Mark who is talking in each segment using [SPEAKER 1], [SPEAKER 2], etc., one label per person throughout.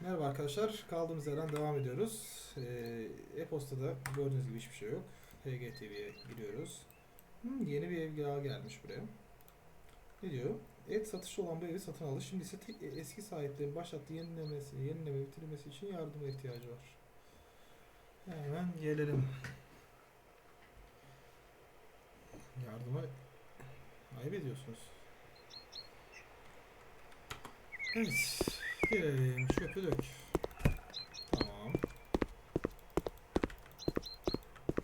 [SPEAKER 1] Merhaba arkadaşlar. Kaldığımız yerden devam ediyoruz. Ee, E-postada gördüğünüz gibi hiçbir şey yok. HGTV'ye giriyoruz. Hmm, yeni bir ev gelmiş buraya. Ne diyor? Et satışı olan bu evi satın aldı. Şimdi ise tek, eski sahiplerin başlattığı yenilemesi, yenileme bitirilmesi için yardıma ihtiyacı var. Hemen gelelim. Yardıma ayıp ediyorsunuz. Evet. Gelelim. Çöpü dök. Tamam.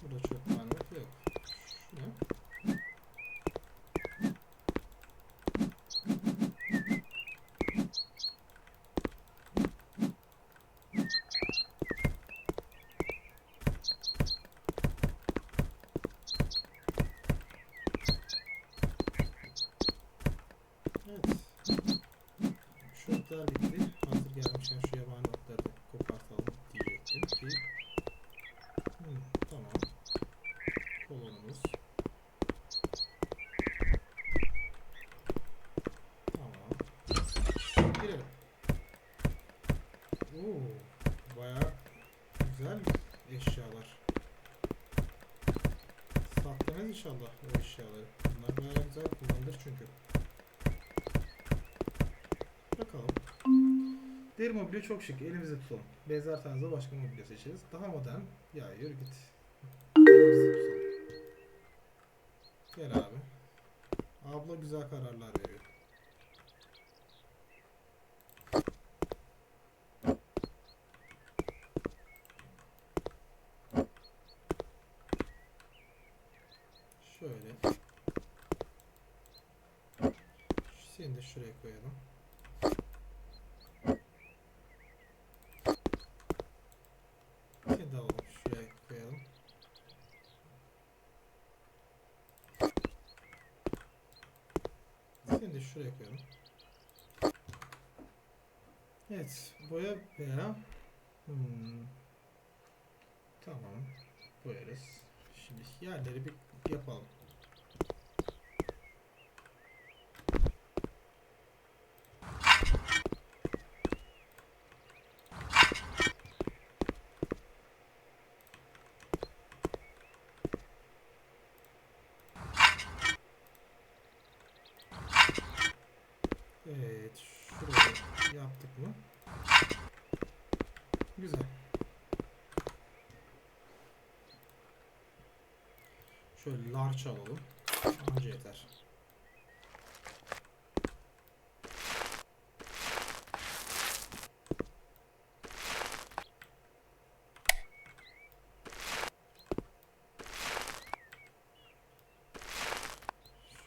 [SPEAKER 1] Burada çöp var mı? Yok. Şu ne? Evet. Şortlar bitti. Hazır gelmişken şu yabani otları da kopartalım diyecektim ki. Hmm, tamam. Kolonumuz. Tamam. Girelim. Oo, bayağı güzel eşyalar. Saklamaz inşallah o eşyaları. Bunlar bayağı güzel kullanılır çünkü. Bakalım. Deri mobilya çok şık. Elimizde tutalım. Benzer tarzda başka mobilya seçeriz. Daha modern. Ya yürü git. Gel abi. Abla güzel kararlar veriyor. Şöyle. Seni de şuraya koyalım. Seni de alalım. Şuraya koyalım. Seni de. Evet. Boya veya hmm. Tamam. Boyarız. Şimdi yerleri bir yapalım. Evet, şurayı yaptık mı? Güzel. Şöyle large alalım. Anca yeter.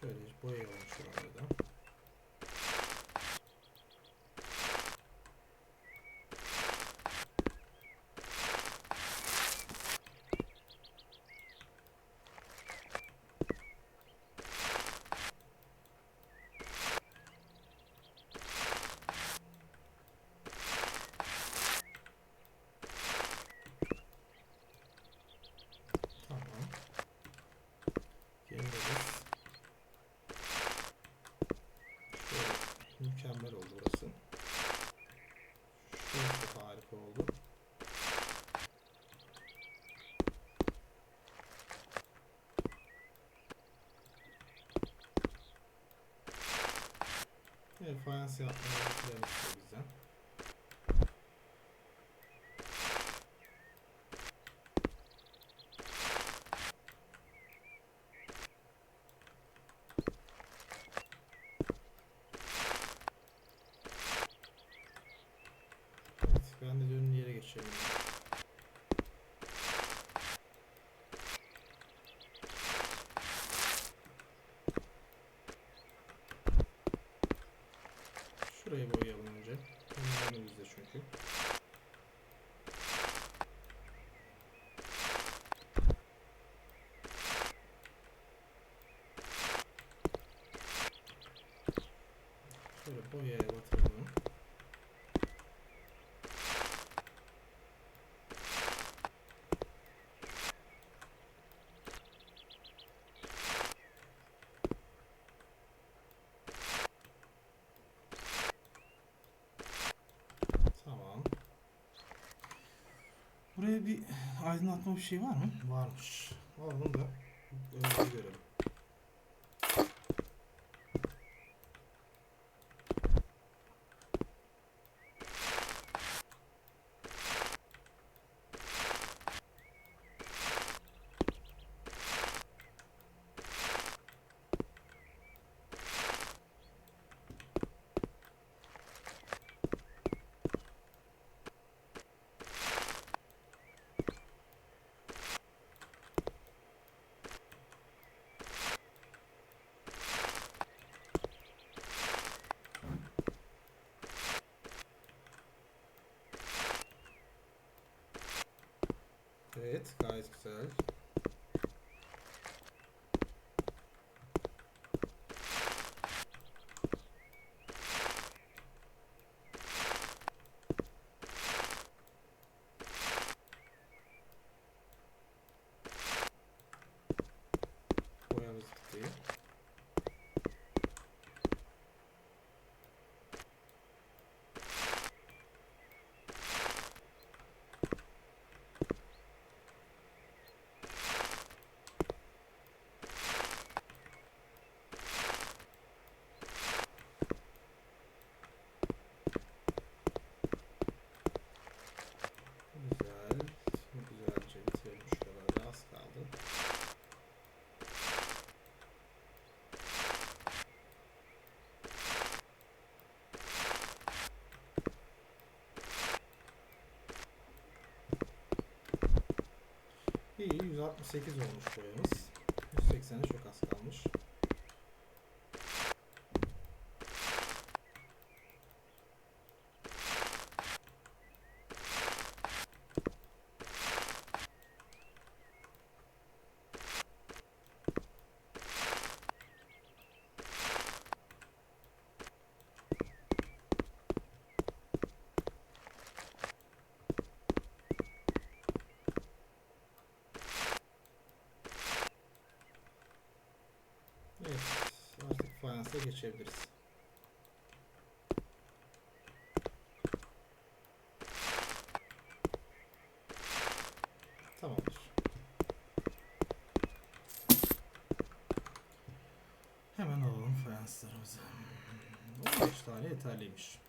[SPEAKER 1] Şöyle boyayalım şuraları da. Tamam. Geliriz. Şöyle mükemmel oldu burası. Şurası da harika oldu. Evet, fayans yapmayı bekleyen Şurayı boyayalım önce. Önümüzde çünkü. Şöyle boyaya batıralım. Tamam. Buraya bir aydınlatma bir şey var mı? Varmış. Alalım da önce görelim. Evet, gayet güzel. İyi 168 olmuş boyamız. 180'e çok az kalmış. Evet, fayansa geçebiliriz. Tamamdır. Hemen alalım fayanslarımızı. 15 tane yeterliymiş.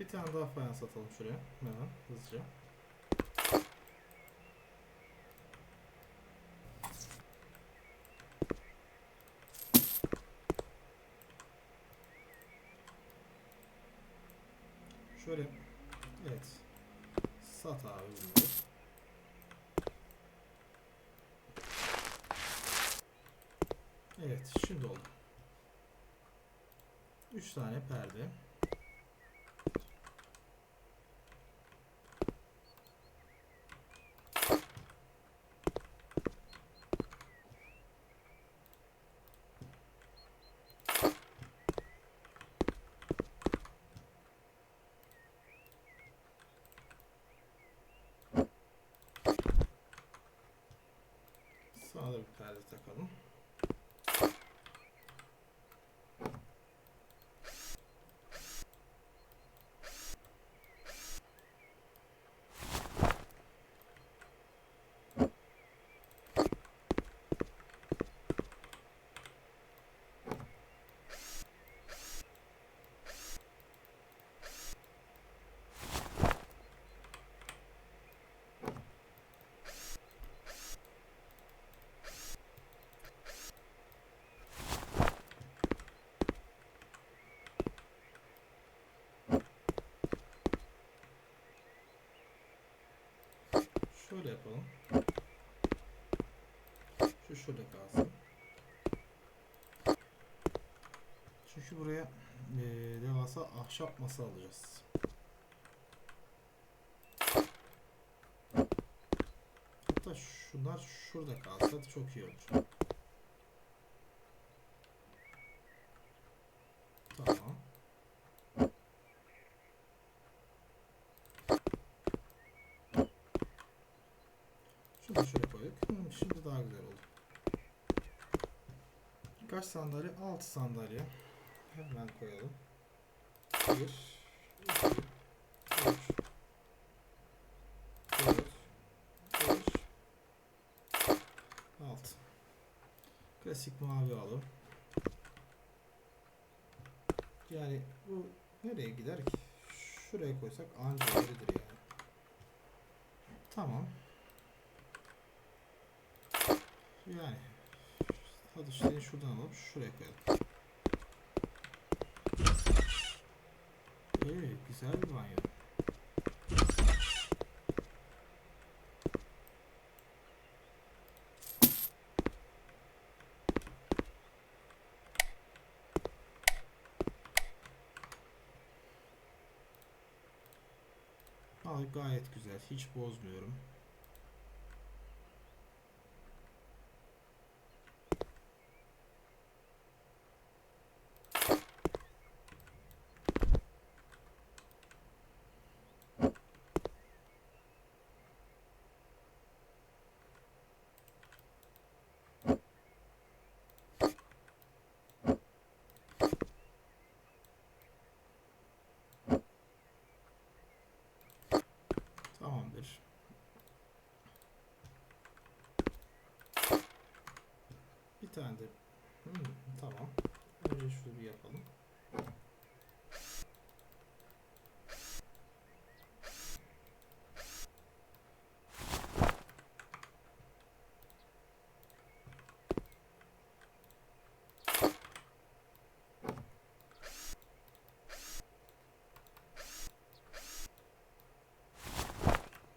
[SPEAKER 1] Bir tane daha fayans atalım şuraya. Hemen hızlıca. Şöyle, evet. Sat abi bunları. Evet, şimdi oldu. 3 tane perde. Perde takalım. şurada yapalım. Şu şurada kalsın. Çünkü buraya e, devasa ahşap masa alacağız. Hatta şunlar şurada kalsa çok iyi olur. Şöyle koyduk. Şimdi daha güzel oldu. Kaç sandalye? 6 sandalye. Hemen koyalım. 1 2 3 4 5 6 Klasik mavi alalım. Yani bu nereye gider ki? Şuraya koysak anca yeridir yani. Tamam. Yani hadi işte şuradan alıp şuraya koyalım. Evet, güzel bir banyo. Al gayet güzel. Hiç bozmuyorum. Tamamdır. Bir tane de Hmm, tamam. Önce şunu bir yapalım.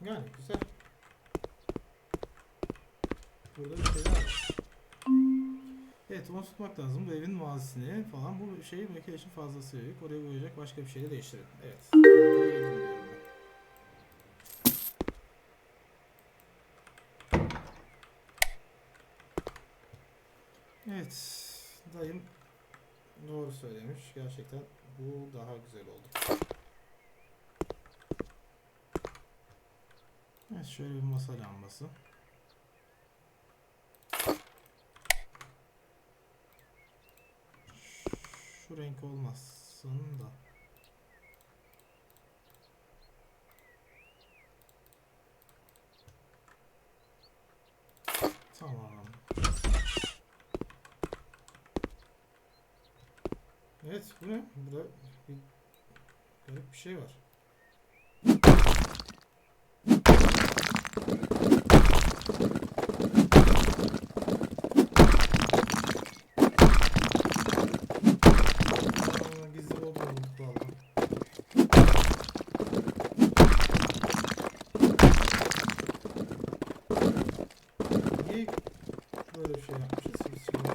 [SPEAKER 1] Yani güzel. Burada bir şeyler var. Onu tutmak lazım. Bu evin mazisini falan. Bu şeyi makinajın fazlası yok. Oraya koyacak başka bir şey de değiştirelim. Evet. Evet. Dayım doğru söylemiş. Gerçekten bu daha güzel oldu. Evet şöyle bir masa lambası. Renk olmasın da. Tamam. Evet bu ne? Burada bir garip bir şey var. Aa, gizli oldu bulduk valla. Niye böyle bir şey yapmışız? Biz şimdi-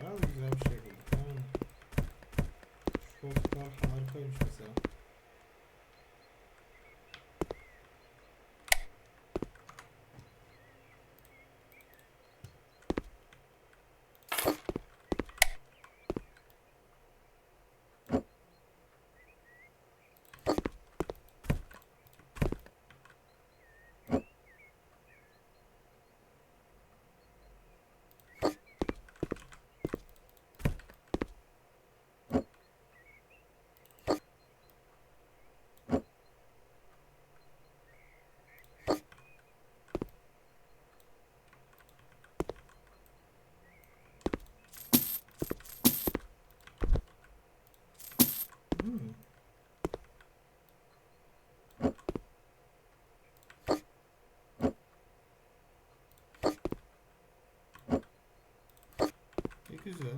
[SPEAKER 1] Bayağı da güzel bir şey bulduk. Yani. Şu koltuklar harikaymış mesela. Hmm. Güzel.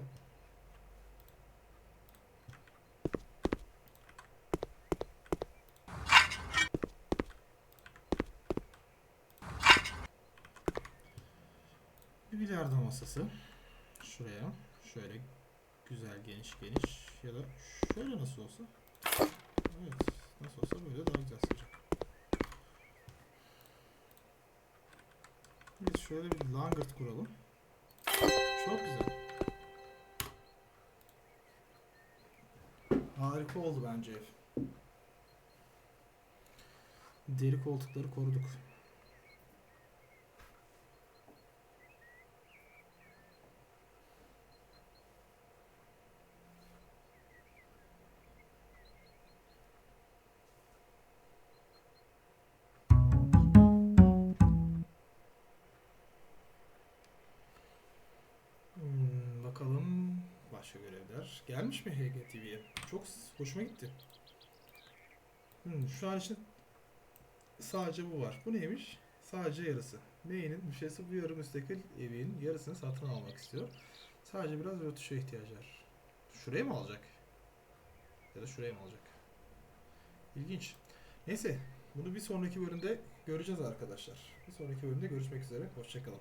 [SPEAKER 1] Bir bilardo masası. Şuraya. Şöyle güzel geniş geniş ya da şöyle nasıl olsa. Evet. Nasıl olsa böyle daha güzel sıcak. Biz şöyle bir langırt kuralım. Çok güzel. Harika oldu bence ev. Deri koltukları koruduk. Başka görevler. Gelmiş mi HGTV'ye? Çok hoşuma gitti. Hmm, şu an için sadece bu var. Bu neymiş? Sadece yarısı. Main'in müşterisi bu yarı müstakil evin yarısını satın almak istiyor. Sadece biraz rötuşa ihtiyacı var. Şuraya mı alacak? Ya da şuraya mı alacak? İlginç. Neyse. Bunu bir sonraki bölümde göreceğiz arkadaşlar. Bir sonraki bölümde görüşmek üzere. Hoşçakalın.